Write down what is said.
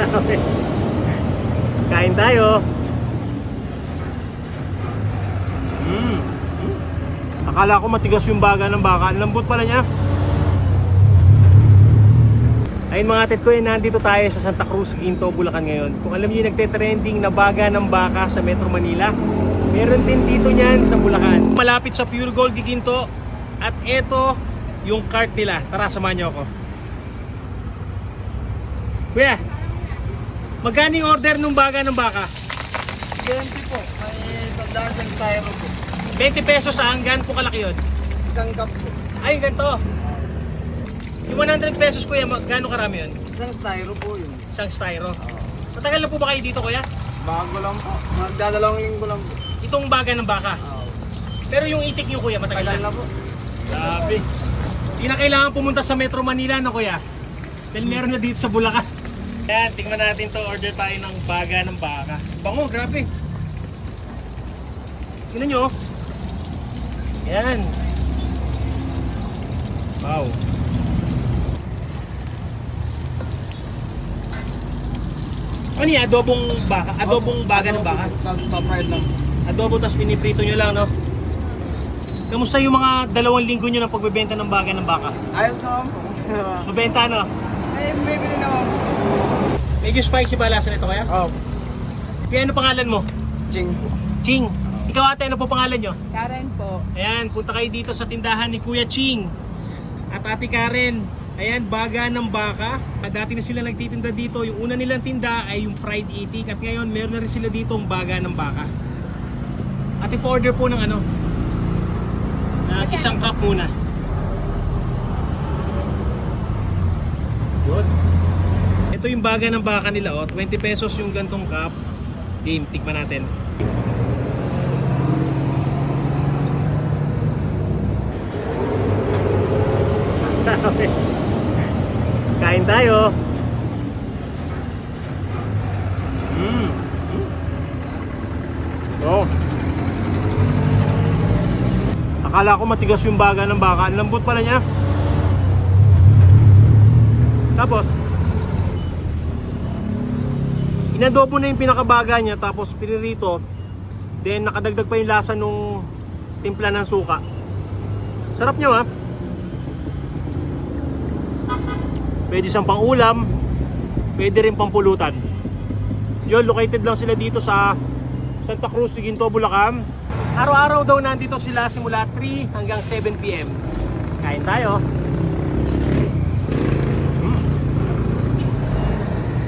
Kain tayo. Mm. Akala ko matigas yung baga ng baka. Lambot pala niya. Ayun mga tet ko, eh, nandito tayo sa Santa Cruz, Ginto, Bulacan ngayon. Kung alam niyo nagte-trending na baga ng baka sa Metro Manila, meron din dito niyan sa Bulacan. Malapit sa Pure Gold Ginto. At ito yung cart nila. Tara, samahan niyo ako. Kuya, magkano yung order ng baga ng baka? 20 po. May sandaan sa styro po. 20 pesos sa hanggan, kung kalaki yun. Isang cup po. Ay, ganito. Yung 100 pesos kuya, magkano karami yun? Isang styro po yun. Isang styro. Matagal na po ba kayo dito kuya? Bago lang po. Magdadalawang linggo lang po. Itong baga ng baka. Oo. Pero yung itik nyo kuya, matagal Tagal na. na po. Grabe. Hindi na kailangan pumunta sa Metro Manila no kuya. Dahil meron na dito sa Bulacan. Yan, tingnan natin to. Order tayo ng baga ng baka. Bango, grabe. Tingnan nyo. oh. Yan. Wow. Ano yan? Adobong baka? Adobong baga ng baka? Tapos pa-fried lang. Adobo tas piniprito nyo lang, no? Kamusta yung mga dalawang linggo nyo ng pagbebenta ng baga ng baka? Ayos naman po. Mabenta, no? Eh, may po. Medyo spicy ba lasa nito kaya? Oh, Kaya ano pangalan mo? ching. Ching. Ikaw ate, ano po pangalan nyo? Karen po. Ayan, punta kayo dito sa tindahan ni Kuya Ching. At ate Karen, ayan, baga ng baka. At dati na sila nagtitinda dito. Yung una nilang tinda ay yung fried itik. At ngayon, meron na rin sila dito ang baga ng baka. Ate, pa-order po ng ano? Uh, isang cup muna. Ito yung baga ng baka nila, oh. 20 pesos yung gantong cup. Game, tikman natin. Kain tayo. Mm. Oh. Akala ko matigas yung baga ng baka. Ang lambot pala niya. Tapos, inadobo na yung pinakabaga niya tapos pinirito. Then nakadagdag pa yung lasa nung timpla ng suka. Sarap niya ha. Pwede siyang pang ulam, pwede rin pang pulutan. Yun, located lang sila dito sa Santa Cruz, Ginto, Bulacan. Araw-araw daw nandito sila simula 3 hanggang 7 p.m. Kain tayo.